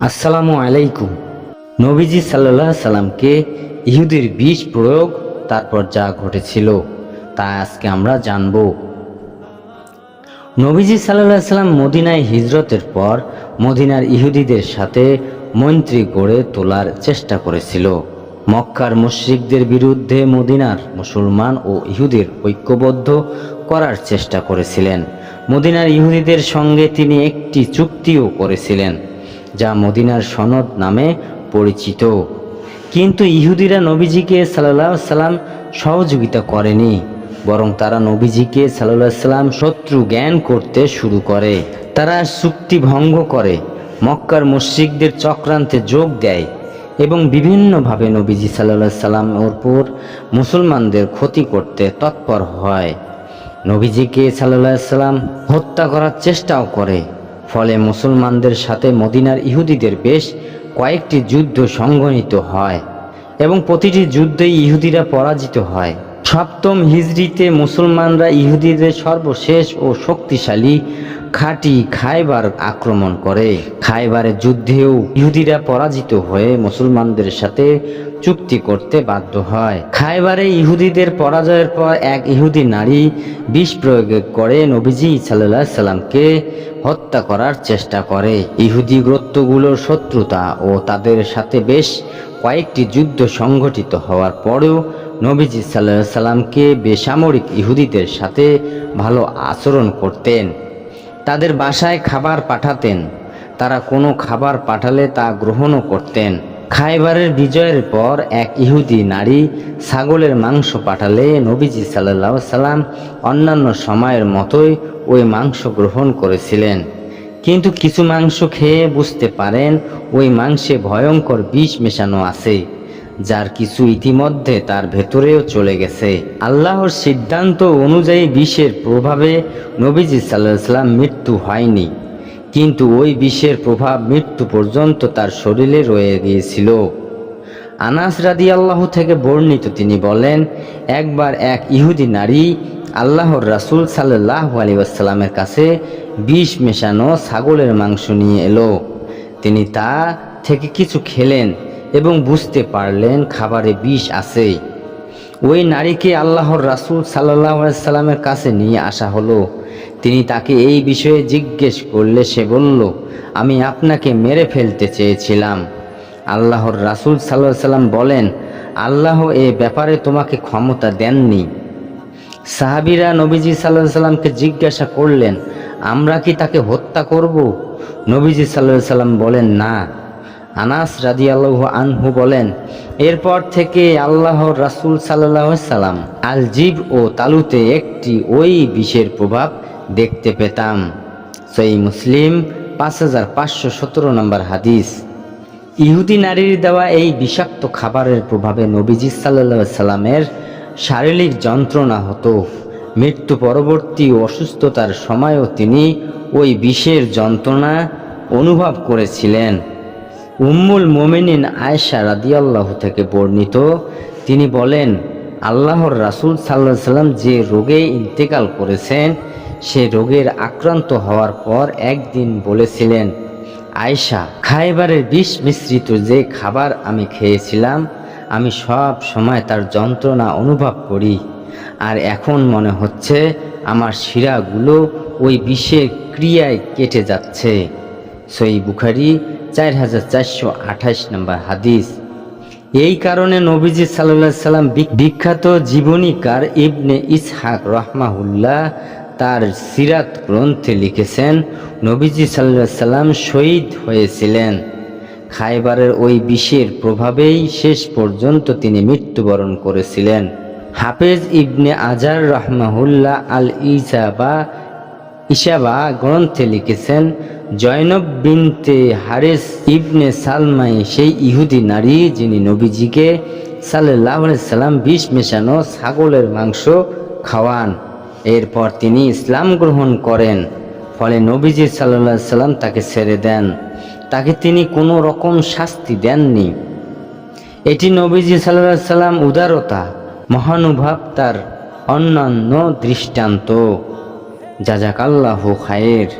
আসসালামু আলাইকুম। নবীজি সাল্লাহ সাল্লামকে ইহুদির বিষ প্রয়োগ, তারপর যা ঘটেছিল, তা আজকে আমরা জানব। নবীজি সাল্লাহ সাল্লাম মদিনায় হিজরতের পর মদিনার ইহুদিদের সাথে মন্ত্রী গড়ে তোলার চেষ্টা করেছিল। মক্কার মুশরিকদের বিরুদ্ধে মদিনার মুসলমান ও ইহুদের ঐক্যবদ্ধ করার চেষ্টা করেছিলেন। মদিনার ইহুদিদের সঙ্গে তিনি একটি চুক্তিও করেছিলেন। যা মদিনার সনদ নামে পরিচিত। কিন্তু ইহুদিরা নবীজিকে সাল্লাহ সাল্লাম সহযোগিতা করেনি, বরং তারা নবীজিকে সাল্লাহ সাল্লাম শত্রু জ্ঞান করতে শুরু করে। তারা চুক্তি ভঙ্গ করে, মক্কার মুশ্রিকদের চক্রান্তে যোগ দেয় এবং বিভিন্নভাবে নবীজি সাল্লাহ সাল্লাম ওপর মুসলমানদের ক্ষতি করতে তৎপর হয়। নবীজিকে সাল্লাহ সাল্লাম হত্যা করার চেষ্টাও করে। ফলে মুসলমানদের সাথে মদিনার ইহুদিদের বেশ কয়েকটি যুদ্ধ সংগঠিত হয় এবং প্রতিটি যুদ্ধেই ইহুদিরা পরাজিত হয়। সপ্তম হিজরিতে মুসলমানরা ইহুদিদের সর্বশেষ ও শক্তিশালী খাঁটি খাইবার আক্রমণ করে। খাইবারের যুদ্ধেও ইহুদিরা পরাজিত হয়ে মুসলমানদের সাথে চুক্তি করতে বাধ্য হয়। খাইবারে ইহুদিদের পরাজয়ের পর এক ইহুদি নারী বিষ প্রয়োগ করে নবীজি সাল্লাহ সাল্লামকে হত্যা করার চেষ্টা করে। ইহুদি গ্রত্বগুলোর শত্রুতা ও তাদের সাথে বেশ কয়েকটি যুদ্ধ সংঘটিত হওয়ার পরেও নবীজি সাল্লাহ সাল্লামকে বেসামরিক ইহুদিদের সাথে ভালো আচরণ করতেন। তাদের বাসায় খাবার পাঠাতেন। তারা কোনো খাবার পাঠালে তা গ্রহণও করতেন। খাইবারের বিজয়ের পর এক ইহুদি নারী ছাগলের মাংস পাঠালে নবীজি সাল্লাহ সাল্লাম অন্যান্য সময়ের মতোই ওই মাংস গ্রহণ করেছিলেন। কিন্তু কিছু মাংস খেয়ে বুঝতে পারেন, ওই মাংসে ভয়ঙ্কর বিষ মেশানো আছে। যার কিছু ইতিমধ্যে তার ভেতরেও চলে গেছে। আল্লাহর সিদ্ধান্ত অনুযায়ী বিষের প্রভাবে নবীজি সাল্লাহ সাল্লাম মৃত্যু হয়নি। কিন্তু ওই বিষের প্রভাব মৃত্যু পর্যন্ত তার শরীরে রয়ে গিয়েছিল। আনাস রাদি আল্লাহ থেকে বর্ণিত তিনি বলেন, একবার এক ইহুদি নারী আল্লাহর রাসূল সাল্লাহ আলী আসসালামের কাছে বিষ মেশানো ছাগলের মাংস নিয়ে এলো। তিনি তা থেকে কিছু খেলেন। এবং বুঝতে পারলেন খাবারে বিষ আছে। ওই নারীকে আল্লাহর রাসূল সাল্লাহ সাল্লামের কাছে নিয়ে আসা হলো। তিনি তাকে এই বিষয়ে জিজ্ঞেস করলে সে বলল, আমি আপনাকে মেরে ফেলতে চেয়েছিলাম। আল্লাহর রাসূল সাল্লাহ সাল্লাম বলেন, আল্লাহ এ ব্যাপারে তোমাকে ক্ষমতা দেননি। সাহাবিরা নবীজি সাল্লাহ সাল্লামকে জিজ্ঞাসা করলেন, আমরা কি তাকে হত্যা করব? নবীজি সাল্লাহ সাল্লাম বলেন, না। আনাস রাজি আল্লাহ আনহু বলেন, এরপর থেকে আল্লাহর রাসূল সাল্লাহ সাল্লাম আলজিব ও তালুতে একটি ওই বিষের প্রভাব দেখতে পেতাম। সেই মুসলিম, পাঁচ হাজার পাঁচশো সতেরো নম্বর হাদিস। ইহুদি নারীর দেওয়া এই বিষাক্ত খাবারের প্রভাবে নবীজি সাল্লা সাল্লামের শারীরিক যন্ত্রণা হতো। মৃত্যু পরবর্তী অসুস্থতার সময়ও তিনি ওই বিষের যন্ত্রণা অনুভব করেছিলেন। উম্মুল মোমিনিন আয়েশা রাদিয়াল্লাহ থেকে বর্ণিত। তিনি বলেন, আল্লাহর রাসূল সাল্লাহ সাল্লাম যে রোগে ইন্তেকাল করেছেন, সে রোগের আক্রান্ত হওয়ার পর একদিন বলেছিলেন, আয়েশা, খাইবারের বিষ মিশ্রিত যে খাবার আমি খেয়েছিলাম, আমি সব সময় তার যন্ত্রণা অনুভব করি। আর এখন মনে হচ্ছে আমার শিরাগুলো ওই বিষের ক্রিয়ায় কেটে যাচ্ছে। সই বুখারি চার হাজার চারশো আঠাশ নম্বর হাদিস। এই কারণে নবীজি সাল্লাহ সাল্লাম বিখ্যাত জীবনীকার ইবনে ইসহাক রহমাহুল্লাহ তার সিরাত গ্রন্থে লিখেছেন, নবীজি সাল্লাহ সাল্লাম শহীদ হয়েছিলেন। খাইবারের ওই বিষের প্রভাবেই শেষ পর্যন্ত তিনি মৃত্যুবরণ করেছিলেন। হাফেজ ইবনে আজার রহমাহুল্লাহ আল ইসাবা ইসাবা গ্রন্থে লিখেছেন, জয়নব বিনতে হারেস ইবনে সালমাই সেই ইহুদি নারী যিনি নবীজিকে সাল্লাহ সাল্লাম বিষ মেশানো ছাগলের মাংস খাওয়ান। এরপর তিনি ইসলাম গ্রহণ করেন, ফলে নবীজি সাল্লাহ সাল্লাম তাকে ছেড়ে দেন। তাকে তিনি কোনো রকম শাস্তি দেননি। এটি নবীজি সাল্লাহ সাল্লাম উদারতা, মহানুভাব তার অন্যান্য দৃষ্টান্ত। জাজাকাল্লাহু খায়ের।